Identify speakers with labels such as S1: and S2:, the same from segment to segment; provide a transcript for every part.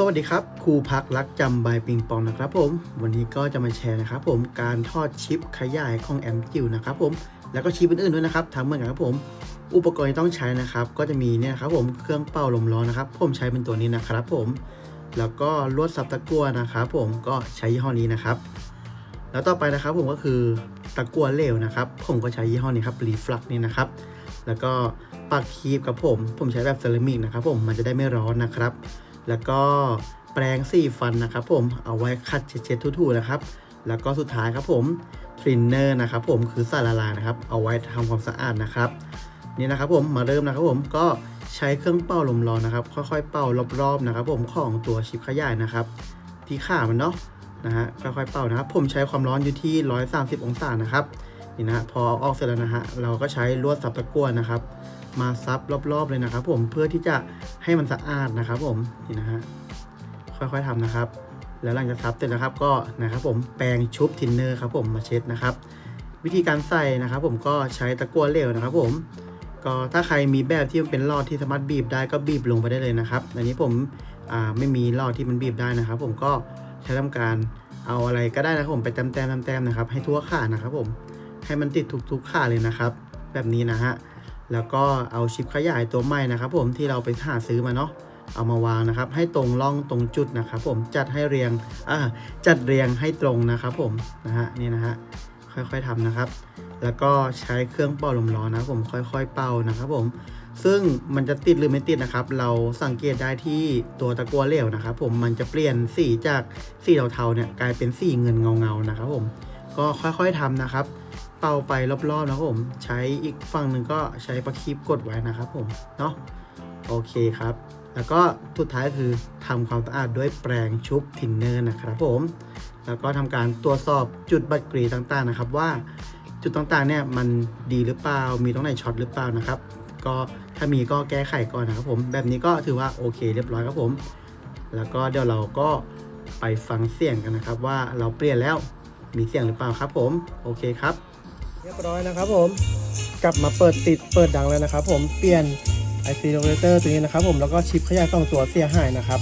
S1: สวัสดีครับครูพักรักจำใบปิงปองนะครับผม วันนี้ก็จะมาแชร์นะครับผมการทอดชิปขยายของแอมจิวนะครับผมแล้วก็ชิปอื่นๆด้วยนะครับทั้งเหมือนกันครับผม อุปกรณ์ที่ต้องใช้นะครับ ก็จะมีเนี่ยครับผมเครื่องเป่าลมร้อนนะครับ ผมใช้เป็นตัวนี้นะครับผม แล้วก็ลวดซับตะกั่วนะครับผมก็ใช้ยี่ห้อนี้นะครับ แล้วต่อไปนะครับผมก็คือตะกั่วเหลวนะครับ ผมก็ใช้ยี่ห้อนี้ครับรีฟลักนี่นะครับ แล้วก็ปากคีบกับผม ผมใช้แบบเซรามิกนะครับผมมันจะได้ไม่ร้อนนะครับ แล้วก็แปรงสีฟันนะครับผมเอาไว้ขัดเช็ดๆทู่ๆนะครับ แล้วก็สุดท้ายครับผมทรินเนอร์นะครับผมคือสารละลายนะครับ เอาไว้ทำความสะอาดนะครับนี่นะครับผมมาเริ่มนะครับผมก็ใช้เครื่องเป่าลมร้อนนะครับ ค่อยๆ เป่ารอบๆนะครับ ผมของตัวชิปขยายนะครับ ที่ขามันเนาะนะฮะค่อยๆเป่านะครับ ผมใช้ความร้อนอยู่ที่ 130 องศานะครับ นี่นะพอเอาออกเสร็จแล้วนะฮะเราก็ใช้ลวดสับตะกั่วนะครับ มาซับรอบๆเลยนะครับ ผมเพื่อที่จะให้มันสะอาดนะครับผมนี่นะฮะค่อยๆทำนะครับ แล้วหลังจากซับเสร็จนะครับก็นะครับผมแปรงชุบทินเนอร์ครับผมมาเช็ดนะครับ วิธีการใส่นะครับ ผมก็ใช้ตะกั่วเหลวนะครับ ผมก็ถ้าใครมีแบบที่มันเป็นหลอดที่สามารถบีบได้ก็บีบลงไปได้เลยนะครับอันนี้ผมไม่มีหลอดที่มันบีบได้นะครับ ผมก็ใช้ทำการเอาอะไรก็ได้นะครับผมไปแต้มแต้มๆแต้มๆนะครับ ให้ทั่วขานะครับผม ให้มันติดทุกๆขาเลยนะครับ แบบนี้นะฮะแล้วก็เอาชิปขยายตัวใหม่นะครับ ผมที่เราไปหาซื้อมาเนาะเอามาวางนะครับ ให้ตรงร่องตรงจุดนะครับ ผมจัดให้เรียงอ่าจัดเรียงให้ตรงนะครับ ผมนะฮะนี่นะฮะค่อยๆทำนะครับ แล้วก็ใช้เครื่องเป่าลมร้อนนะครับผมค่อย ๆ เป่านะครับผมซึ่งมันจะติดหรือไม่ติดนะครับ เราสังเกตได้ที่ตัวตะกัวเหลวนะครับ ผมมันจะเปลี่ยนสีจากสีเทาๆเนี่ยกลายเป็นสีเงินเงาๆนะครับ ผมก็ค่อยๆทำนะครับ เป่าไปรอบๆนะครับผม ใช้อีกฝั่งหนึ่งก็ใช้ประคีบกดไว้นะครับผมเนาะโอเคครับ แล้วก็สุดท้ายคือทำความสะอาดด้วยแปรงชุบทินเนอร์นะครับผม แล้วก็ทำการตรวจสอบจุดบัตกรีต่างๆนะครับว่าจุดต่างๆเนี่ยมันดีหรือเปล่า มีตรงไหนช็อตหรือเปล่านะครับ ก็ถ้ามีก็แก้ไขก่อนนะครับผม แบบนี้ก็ถือว่าโอเคเรียบร้อยครับผม แล้วก็เดี๋ยวเราก็ไปฟังเสียงกันนะครับ ว่าเราเปลี่ยนแล้วมีเสียงหรือเปล่าครับผม โอเคครับ
S2: รียบร้อยนะครับผมกลับมาเปิดติดเปิดดังแล้วนะครับ ผมเปลี่ยน IC regulator ตัวนี้นะครับ ผมแล้วก็ชิปขยายสองตัวเสียหายนะครับ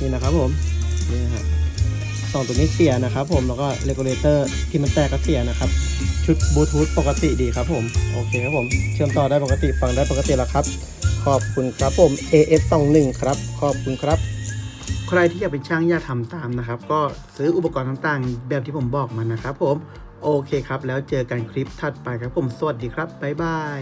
S2: นี่นะครับผมนี่นะฮะสองตัวนี้เสียนะครับ ผมแล้วก็ regulator ที่มันแตกก็เสียนะครับ ชุดบลูทูธปกติดีครับผมโอเคครับผมเชื่อมต่อได้ปกติฟังได้ปกติแล้วครับ ขอบคุณครับผม AS21 ครับขอบคุณครับ
S1: ใครที่อยากเป็นช่างอยากทำตามนะครับ ก็ซื้ออุปกรณ์ต่างๆ แบบที่ผมบอกมานะครับผม โอเคครับ แล้วเจอกันคลิปถัดไปครับผม สวัสดีครับ บ๊ายบาย